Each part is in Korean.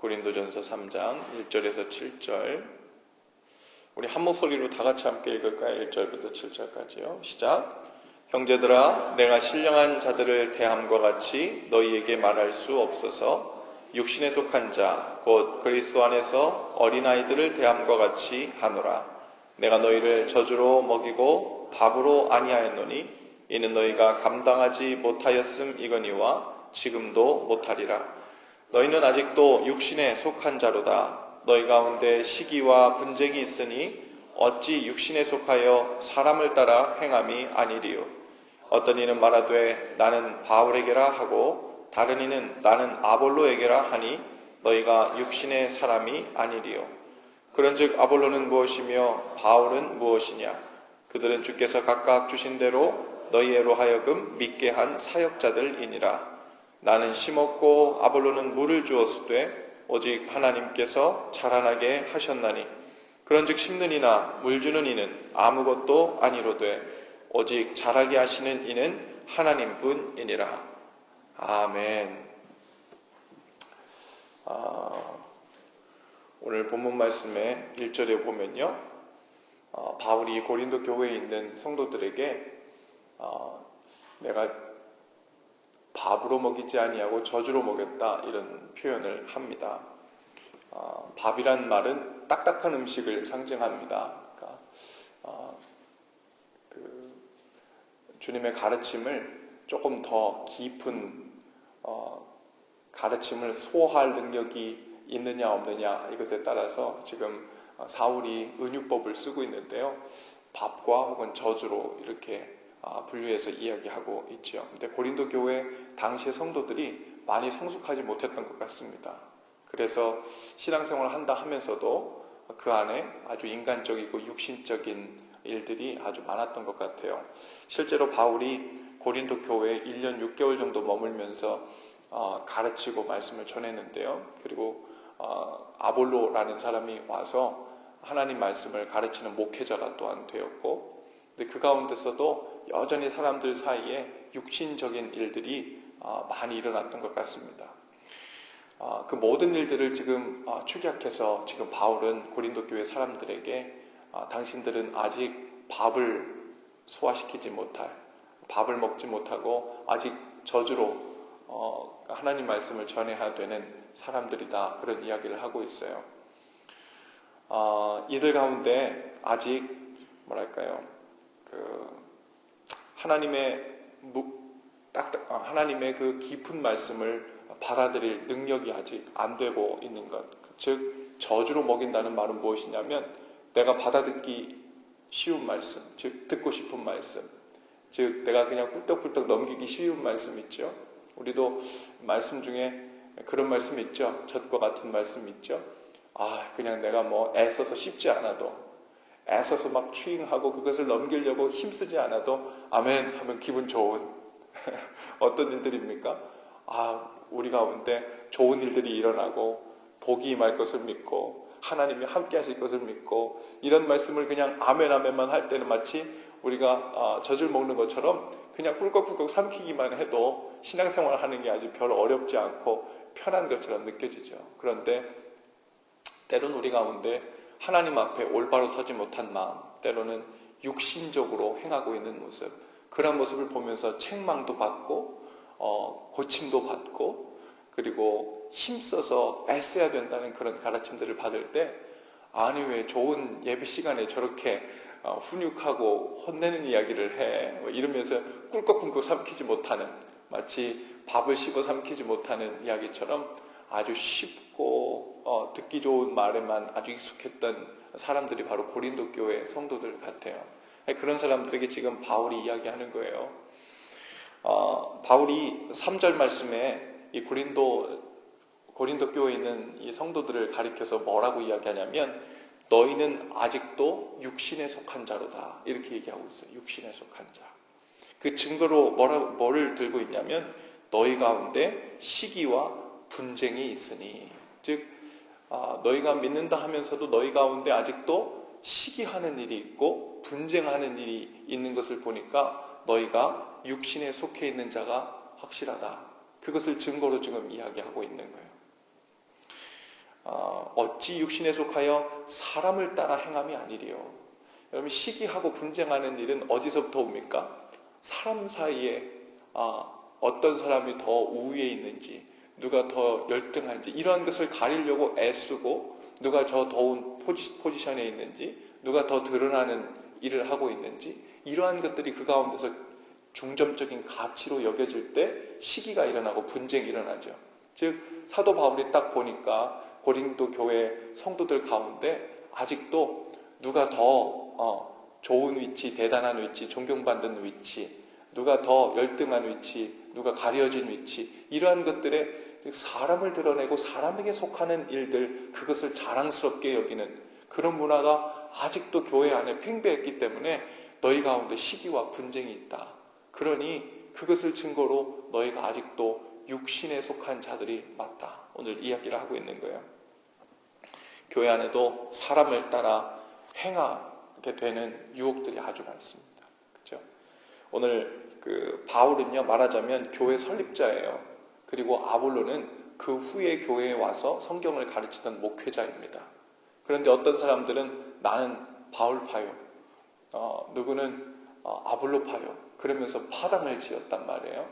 고린도전서 3장 1절에서 7절. 우리 한 목소리로 다 같이 함께 읽을까요? 1절부터 7절까지요. 시작. 형제들아, 내가 신령한 자들을 대함과 같이 너희에게 말할 수 없어서 육신에 속한 자, 곧 그리스도 안에서 어린아이들을 대함과 같이 하노라. 내가 너희를 저주로 먹이고 밥으로 아니하였노니 이는 너희가 감당하지 못하였음 이거니와 지금도 못하리라. 너희는 아직도 육신에 속한 자로다. 너희 가운데 시기와 분쟁이 있으니 어찌 육신에 속하여 사람을 따라 행함이 아니리요. 어떤 이는 말하되 나는 바울에게라 하고 다른 이는 나는 아볼로에게라 하니 너희가 육신의 사람이 아니리요. 그런즉 아볼로는 무엇이며 바울은 무엇이냐? 그들은 주께서 각각 주신 대로 너희로 하여금 믿게 한 사역자들이니라. 나는 심었고 아볼로는 물을 주었으되 오직 하나님께서 자라나게 하셨나니 그런즉 심는 이나 물 주는 이는 아무것도 아니로되 오직 자라게 하시는 이는 하나님뿐이니라. 아멘. 아, 오늘 본문 말씀의 1절에 보면요. 어, 바울이 고린도 교회에 있는 성도들에게 어, 내가 밥으로 먹이지 아니하고 저주로 먹였다 이런 표현을 합니다. 어, 밥이란 말은 딱딱한 음식을 상징합니다. 그러니까, 어, 그 주님의 가르침을 조금 더 깊은 어, 가르침을 소화할 능력이 있느냐 없느냐 이것에 따라서 지금 사울이 은유법을 쓰고 있는데요. 밥과 혹은 저주로 이렇게 아, 분류해서 이야기하고 있죠. 근데 고린도 교회 당시의 성도들이 많이 성숙하지 못했던 것 같습니다. 그래서 신앙생활을 한다 하면서도 그 안에 아주 인간적이고 육신적인 일들이 아주 많았던 것 같아요. 실제로 바울이 고린도 교회에 1년 6개월 정도 머물면서 어, 가르치고 말씀을 전했는데요. 그리고 어, 아볼로라는 사람이 와서 하나님 말씀을 가르치는 목회자가 또한 되었고, 근데 그 가운데서도 여전히 사람들 사이에 육신적인 일들이 아, 많이 일어났던 것 같습니다. 아, 그 모든 일들을 지금 아, 축약해서 지금 바울은 고린도 교회 사람들에게 당신들은 아직 밥을 소화시키지 못할, 밥을 먹지 못하고 아직 저주로 어, 하나님 말씀을 전해야 되는 사람들이다 그런 이야기를 하고 있어요. 이들 가운데 아직 뭐랄까요 그 하나님의 딱 아, 하나님의 그 깊은 말씀을 받아들일 능력이 아직 안 되고 있는 것. 즉 저주로 먹인다는 말은 무엇이냐면 내가 받아듣기 쉬운 말씀, 즉 듣고 싶은 말씀, 즉 내가 그냥 꿀떡꿀떡 넘기기 쉬운 말씀 있죠. 우리도 말씀 중에 그런 말씀 있죠. 젖과 같은 말씀 있죠. 아 그냥 내가 뭐 애써서 쉽지 않아도 애써서 막 추잉하고 그것을 넘기려고 힘쓰지 않아도 아멘 하면 기분 좋은 어떤 일들입니까? 아, 우리 가운데 좋은 일들이 일어나고 복이 임할 것을 믿고 하나님이 함께 하실 것을 믿고 이런 말씀을 그냥 아멘 아멘만 할 때는 마치 우리가 어, 젖을 먹는 것처럼 그냥 꿀꺽꿀꺽 삼키기만 해도 신앙생활 하는 게 아주 별 어렵지 않고 편한 것처럼 느껴지죠. 그런데 때론 우리 가운데 하나님 앞에 올바로 서지 못한 마음, 때로는 육신적으로 행하고 있는 모습, 그런 모습을 보면서 책망도 받고, 어, 고침도 받고, 그리고 힘써서 애써야 된다는 그런 가르침들을 받을 때, 아니, 왜 좋은 예배 시간에 저렇게 어, 훈육하고 혼내는 이야기를 해? 뭐 이러면서 꿀꺽꿀꺽 삼키지 못하는, 마치 밥을 씹어 삼키지 못하는 이야기처럼 아주 쉽고 어, 듣기 좋은 말에만 아주 익숙했던 사람들이 바로 고린도 교회 성도들 같아요. 그런 사람들에게 지금 바울이 이야기하는 거예요. 어, 바울이 3절 말씀에 이 고린도 고린도 교회에 있는 이 성도들을 가리켜서 뭐라고 이야기하냐면 너희는 아직도 육신에 속한 자로다 이렇게 얘기하고 있어요. 육신에 속한 자. 그 증거로 뭐라 뭐를 들고 있냐면 너희 가운데 시기와 분쟁이 있으니 즉 아, 너희가 믿는다 하면서도 너희 가운데 아직도 시기하는 일이 있고 분쟁하는 일이 있는 것을 보니까 너희가 육신에 속해 있는 자가 확실하다. 그것을 증거로 지금 이야기하고 있는 거예요. 어찌 육신에 속하여 사람을 따라 행함이 아니리요. 여러분 시기하고 분쟁하는 일은 어디서부터 옵니까? 사람 사이에 아, 어떤 사람이 더 우위에 있는지 누가 더 열등한지 이러한 것을 가리려고 애쓰고 누가 저 더운 포지 션에 있는지 누가 더 드러나는 일을 하고 있는지 이러한 것들이 그 가운데서 중점적인 가치로 여겨질 때 시기가 일어나고 분쟁이 일어나죠. 즉 사도 바울이 딱 보니까 고린도 교회 성도들 가운데 아직도 누가 더 어, 좋은 위치, 대단한 위치, 존경받는 위치, 누가 더 열등한 위치, 누가 가려진 위치 이러한 것들에 사람을 드러내고 사람에게 속하는 일들 그것을 자랑스럽게 여기는 그런 문화가 아직도 교회 안에 팽배했기 때문에 너희 가운데 시기와 분쟁이 있다. 그러니 그것을 증거로 너희가 아직도 육신에 속한 자들이 맞다. 오늘 이야기를 하고 있는 거예요. 교회 안에도 사람을 따라 행하게 되는 유혹들이 아주 많습니다. 그렇죠? 오늘 그 바울은요 말하자면 교회 설립자예요. 그리고 아볼로는 그 후에 교회에 와서 성경을 가르치던 목회자입니다. 그런데 어떤 사람들은 나는 바울파요. 어, 누구는 어, 아볼로파요. 그러면서 파당을 지었단 말이에요.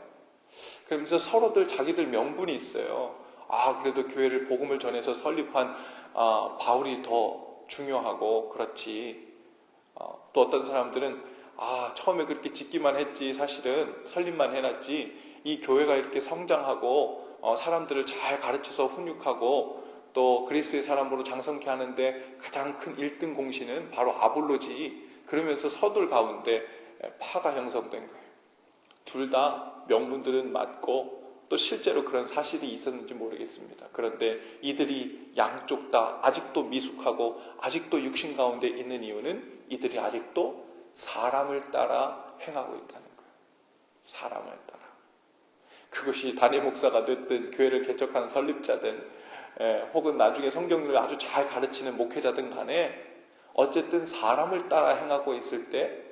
그러면서 서로들 자기들 명분이 있어요. 아, 그래도 교회를 복음을 전해서 설립한 아, 바울이 더 중요하고 그렇지. 어, 또 어떤 사람들은 아, 처음에 그렇게 짓기만 했지 사실은 설립만 해놨지 이 교회가 이렇게 성장하고 어, 사람들을 잘 가르쳐서 훈육하고 또 그리스도의 사람으로 장성케 하는데 가장 큰 1등 공신은 바로 아볼로지 그러면서 서둘 가운데 파가 형성된 거예요. 둘 다 명분들은 맞고 또 실제로 그런 사실이 있었는지 모르겠습니다. 그런데 이들이 양쪽 다 아직도 미숙하고 아직도 육신 가운데 있는 이유는 이들이 아직도 사람을 따라 행하고 있다는 거예요. 사람을 따라. 그것이 단임 목사가 됐든 교회를 개척한 설립자든 혹은 나중에 성경을 아주 잘 가르치는 목회자든 간에 어쨌든 사람을 따라 행하고 있을 때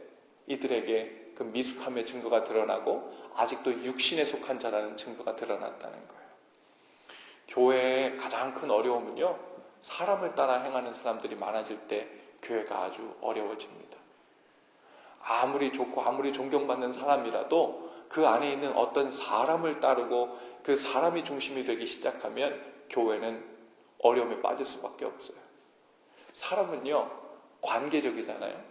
이들에게 그 미숙함의 증거가 드러나고 아직도 육신에 속한 자라는 증거가 드러났다는 거예요. 교회의 가장 큰 어려움은요, 사람을 따라 행하는 사람들이 많아질 때 교회가 아주 어려워집니다. 아무리 좋고 아무리 존경받는 사람이라도 그 안에 있는 어떤 사람을 따르고 그 사람이 중심이 되기 시작하면 교회는 어려움에 빠질 수밖에 없어요. 사람은요, 관계적이잖아요.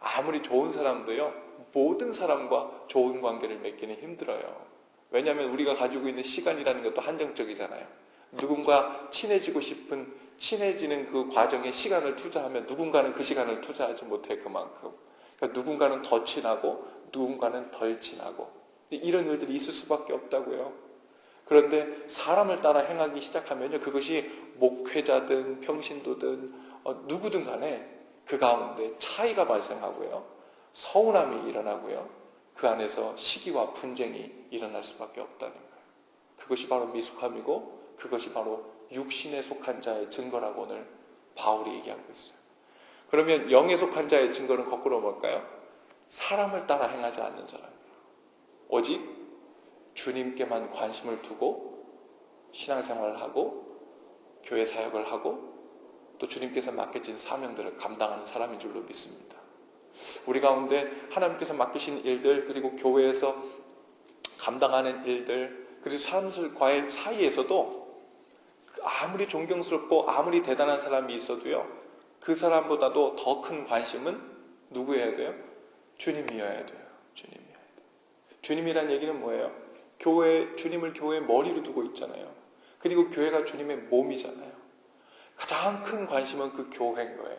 아무리 좋은 사람도요, 모든 사람과 좋은 관계를 맺기는 힘들어요. 왜냐하면 우리가 가지고 있는 시간이라는 것도 한정적이잖아요. 누군가 친해지고 싶은 친해지는 그 과정에 시간을 투자하면 누군가는 그 시간을 투자하지 못해 그만큼. 그러니까 누군가는 더 친하고 누군가는 덜 친하고 이런 일들이 있을 수밖에 없다고요. 그런데 사람을 따라 행하기 시작하면요, 그것이 목회자든 평신도든 어, 누구든 간에 그 가운데 차이가 발생하고요, 서운함이 일어나고요, 그 안에서 시기와 분쟁이 일어날 수밖에 없다는 거예요. 그것이 바로 미숙함이고 그것이 바로 육신에 속한 자의 증거라고 오늘 바울이 얘기하고 있어요. 그러면 영에 속한 자의 증거는 거꾸로 뭘까요? 사람을 따라 행하지 않는 사람이에요. 오직 주님께만 관심을 두고 신앙생활을 하고 교회 사역을 하고 또 주님께서 맡겨진 사명들을 감당하는 사람인 줄로 믿습니다. 우리 가운데 하나님께서 맡기신 일들 그리고 교회에서 감당하는 일들 그리고 사람들과의 사이에서도 아무리 존경스럽고 아무리 대단한 사람이 있어도요 그 사람보다도 더 큰 관심은 누구여야 돼요? 주님이어야 돼요. 돼요. 주님이란 얘기는 뭐예요? 교회 주님을 교회의 머리로 두고 있잖아요. 그리고 교회가 주님의 몸이잖아요. 가장 큰 관심은 그 교회인 거예요.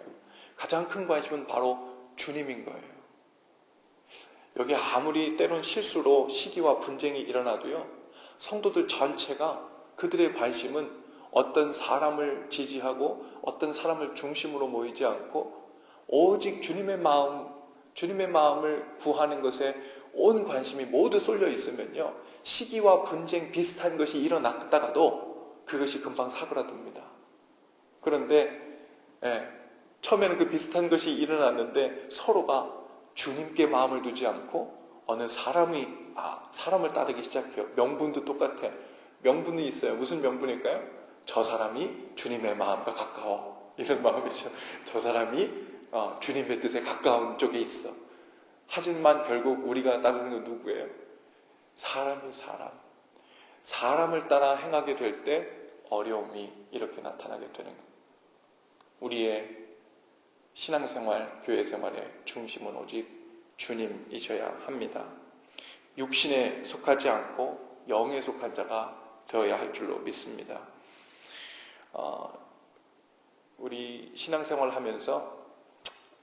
가장 큰 관심은 바로 주님인 거예요. 여기 아무리 때론 실수로 시기와 분쟁이 일어나도요. 성도들 전체가 그들의 관심은 어떤 사람을 지지하고 어떤 사람을 중심으로 모이지 않고 오직 주님의 마음, 주님의 마음을 구하는 것에 온 관심이 모두 쏠려 있으면요. 시기와 분쟁 비슷한 것이 일어났다가도 그것이 금방 사그라듭니다. 그런데 예, 처음에는 그 비슷한 것이 일어났는데 서로가 주님께 마음을 두지 않고 어느 사람이 아, 사람을 따르기 시작해요. 명분도 똑같아. 명분이 있어요. 무슨 명분일까요? 저 사람이 주님의 마음과 가까워. 이런 마음이죠. 저 사람이 어, 주님의 뜻에 가까운 쪽에 있어. 하지만 결국 우리가 따르는 건 누구예요? 사람이 사람. 사람을 따라 행하게 될 때 어려움이 이렇게 나타나게 되는 것. 우리의 신앙생활, 교회생활의 중심은 오직 주님이셔야 합니다. 육신에 속하지 않고 영에 속한 자가 되어야 할 줄로 믿습니다. 어, 우리 신앙생활 하면서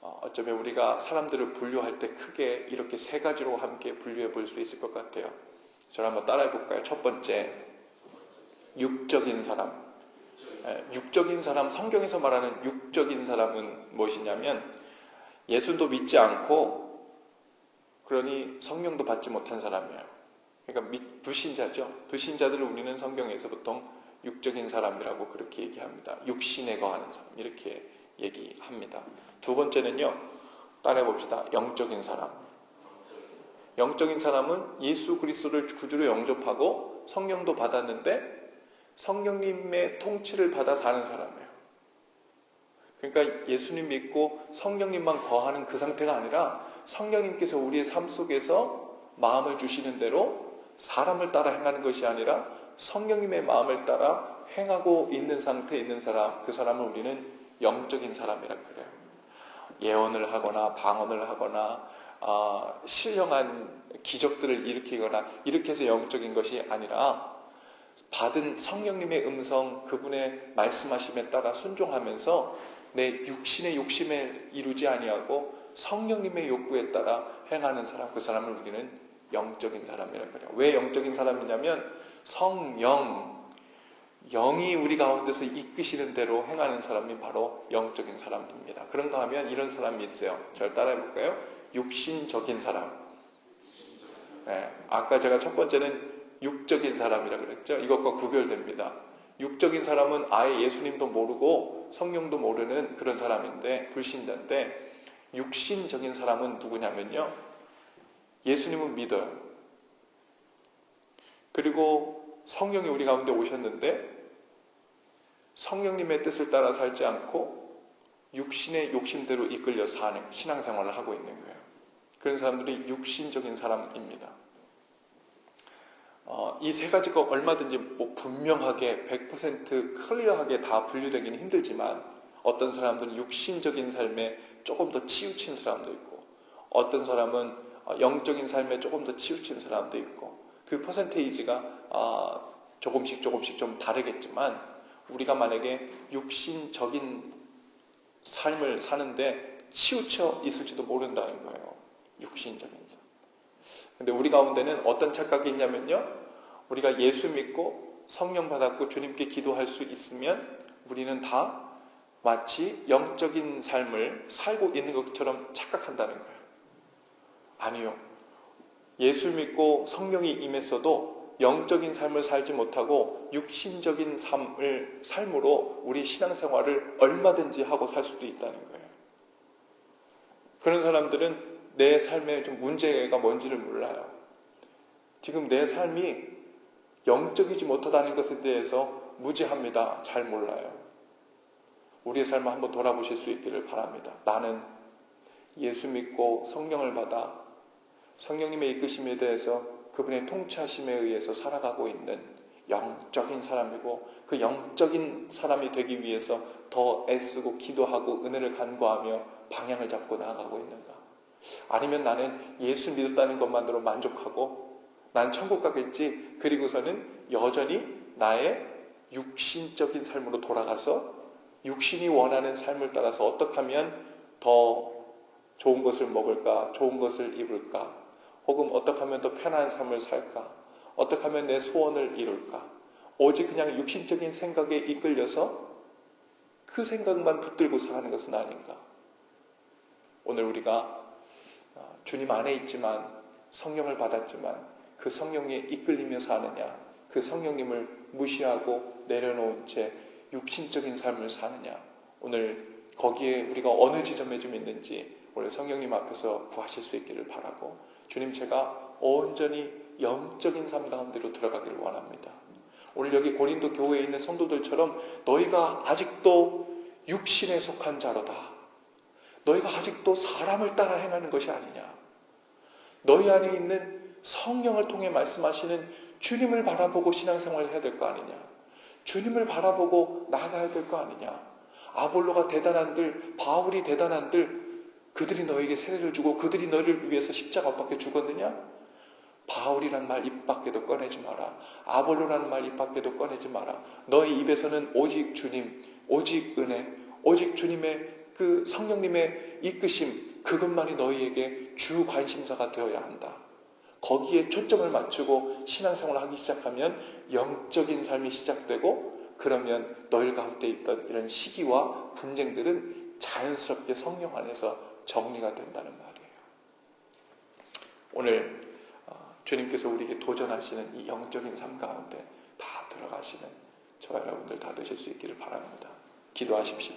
어, 어쩌면 우리가 사람들을 분류할 때 크게 이렇게 세 가지로 함께 분류해 볼 수 있을 것 같아요. 저를 한번 따라해 볼까요? 첫 번째, 육적인 사람. 예, 육적인 사람, 성경에서 말하는 육적인 사람은 무엇이냐면 예수도 믿지 않고 그러니 성령도 받지 못한 사람이에요. 그러니까 불신자죠. 불신자들을 우리는 성경에서 보통 육적인 사람이라고 그렇게 얘기합니다. 육신에 거하는 사람 이렇게 얘기합니다. 두 번째는요. 따라해 봅시다. 영적인 사람. 영적인 사람은 예수 그리스도를 구주로 영접하고 성령도 받았는데 성령님의 통치를 받아 사는 사람이에요. 그러니까 예수님 믿고 성령님만 거하는 그 상태가 아니라 성령님께서 우리의 삶 속에서 마음을 주시는 대로 사람을 따라 행하는 것이 아니라 성령님의 마음을 따라 행하고 있는 상태에 있는 사람, 그 사람을 우리는 영적인 사람이라 그래요. 예언을 하거나 방언을 하거나 어, 신령한 기적들을 일으키거나 이렇게 해서 영적인 것이 아니라 받은 성령님의 음성, 그분의 말씀하심에 따라 순종하면서 내 육신의 욕심에 이루지 아니하고 성령님의 욕구에 따라 행하는 사람, 그 사람을 우리는 영적인 사람이라고 그래요. 왜 영적인 사람이냐면 성령, 영이 우리 가운데서 이끄시는 대로 행하는 사람이 바로 영적인 사람입니다. 그런가 하면 이런 사람이 있어요. 저를 따라해 볼까요? 육신적인 사람. 네, 아까 제가 첫 번째는 육적인 사람이라 그랬죠. 이것과 구별됩니다. 육적인 사람은 아예 예수님도 모르고 성령도 모르는 그런 사람인데 불신자인데 육신적인 사람은 누구냐면요. 예수님은 믿어요. 그리고 성령이 우리 가운데 오셨는데 성령님의 뜻을 따라 살지 않고 육신의 욕심대로 이끌려 사는 신앙생활을 하고 있는 거예요. 그런 사람들이 육신적인 사람입니다. 어, 이 세 가지가 얼마든지 뭐 분명하게 100% 클리어하게 다 분류되기는 힘들지만 어떤 사람들은 육신적인 삶에 조금 더 치우친 사람도 있고 어떤 사람은 어, 영적인 삶에 조금 더 치우친 사람도 있고 그 퍼센테이지가 어, 조금씩 조금씩 좀 다르겠지만 우리가 만약에 육신적인 삶을 사는데 치우쳐 있을지도 모른다는 거예요. 육신적인 삶. 근데 우리 가운데는 어떤 착각이 있냐면요. 우리가 예수 믿고 성령 받았고 주님께 기도할 수 있으면 우리는 다 마치 영적인 삶을 살고 있는 것처럼 착각한다는 거예요. 아니요. 예수 믿고 성령이 임했어도 영적인 삶을 살지 못하고 육신적인 삶을 삶으로 우리 신앙생활을 얼마든지 하고 살 수도 있다는 거예요. 그런 사람들은 내 삶에 좀 문제가 뭔지를 몰라요. 지금 내 삶이 영적이지 못하다는 것에 대해서 무지합니다. 잘 몰라요. 우리의 삶을 한번 돌아보실 수 있기를 바랍니다. 나는 예수 믿고 성령을 받아 성령님의 이끄심에 대해서 그분의 통치하심에 의해서 살아가고 있는 영적인 사람이고 그 영적인 사람이 되기 위해서 더 애쓰고 기도하고 은혜를 간구하며 방향을 잡고 나아가고 있는가? 아니면 나는 예수 믿었다는 것만으로 만족하고 난 천국 가겠지. 그리고서는 여전히 나의 육신적인 삶으로 돌아가서 육신이 원하는 삶을 따라서 어떻게 하면 더 좋은 것을 먹을까, 좋은 것을 입을까, 혹은 어떻게 하면 더 편안한 삶을 살까, 어떻게 하면 내 소원을 이룰까. 오직 그냥 육신적인 생각에 이끌려서 그 생각만 붙들고 사는 것은 아닌가. 오늘 우리가 주님 안에 있지만 성령을 받았지만 그 성령에 이끌리며 사느냐 그 성령님을 무시하고 내려놓은 채 육신적인 삶을 사느냐 오늘 거기에 우리가 어느 지점에 좀 있는지 오늘 성령님 앞에서 구하실 수 있기를 바라고 주님 제가 온전히 영적인 삶 가운데로 들어가기를 원합니다. 오늘 여기 고린도 교회에 있는 성도들처럼 너희가 아직도 육신에 속한 자로다. 너희가 아직도 사람을 따라 행하는 것이 아니냐. 너희 안에 있는 성령을 통해 말씀하시는 주님을 바라보고 신앙생활을 해야 될 거 아니냐. 주님을 바라보고 나아가야 될 거 아니냐. 아볼로가 대단한들, 바울이 대단한들, 그들이 너에게 세례를 주고 그들이 너희를 위해서 십자가 못 박혀 죽었느냐? 바울이란 말 입 밖에도 꺼내지 마라. 아볼로라는 말 입 밖에도 꺼내지 마라. 너희 입에서는 오직 주님, 오직 은혜, 오직 주님의 그 성령님의 이끄심, 그것만이 너희에게 주 관심사가 되어야 한다. 거기에 초점을 맞추고 신앙생활을 하기 시작하면 영적인 삶이 시작되고 그러면 너희 가운데 있던 이런 시기와 분쟁들은 자연스럽게 성령 안에서 정리가 된다는 말이에요. 오늘 어, 주님께서 우리에게 도전하시는 이 영적인 삶 가운데 다 들어가시는 저와 여러분들 다 되실 수 있기를 바랍니다. 기도하십시오.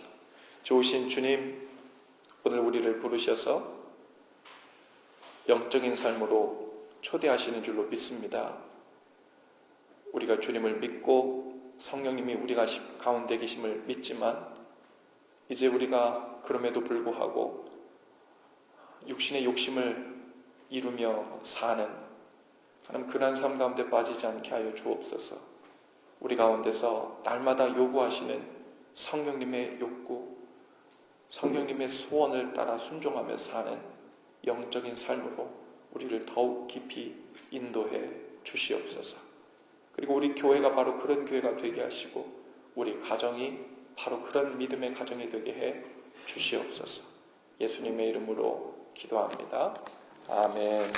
좋으신 주님, 오늘 우리를 부르셔서 영적인 삶으로 초대하시는 줄로 믿습니다. 우리가 주님을 믿고 성령님이 우리가 가운데 계심을 믿지만 이제 우리가 그럼에도 불구하고 육신의 욕심을 이루며 사는 하나님 그런 삶 가운데 빠지지 않게 하여 주옵소서. 우리 가운데서 날마다 요구하시는 성령님의 욕구, 성령님의 소원을 따라 순종하며 사는 영적인 삶으로 우리를 더욱 깊이 인도해 주시옵소서. 그리고 우리 교회가 바로 그런 교회가 되게 하시고 우리 가정이 바로 그런 믿음의 가정이 되게 해 주시옵소서. 예수님의 이름으로 기도합니다. 아멘.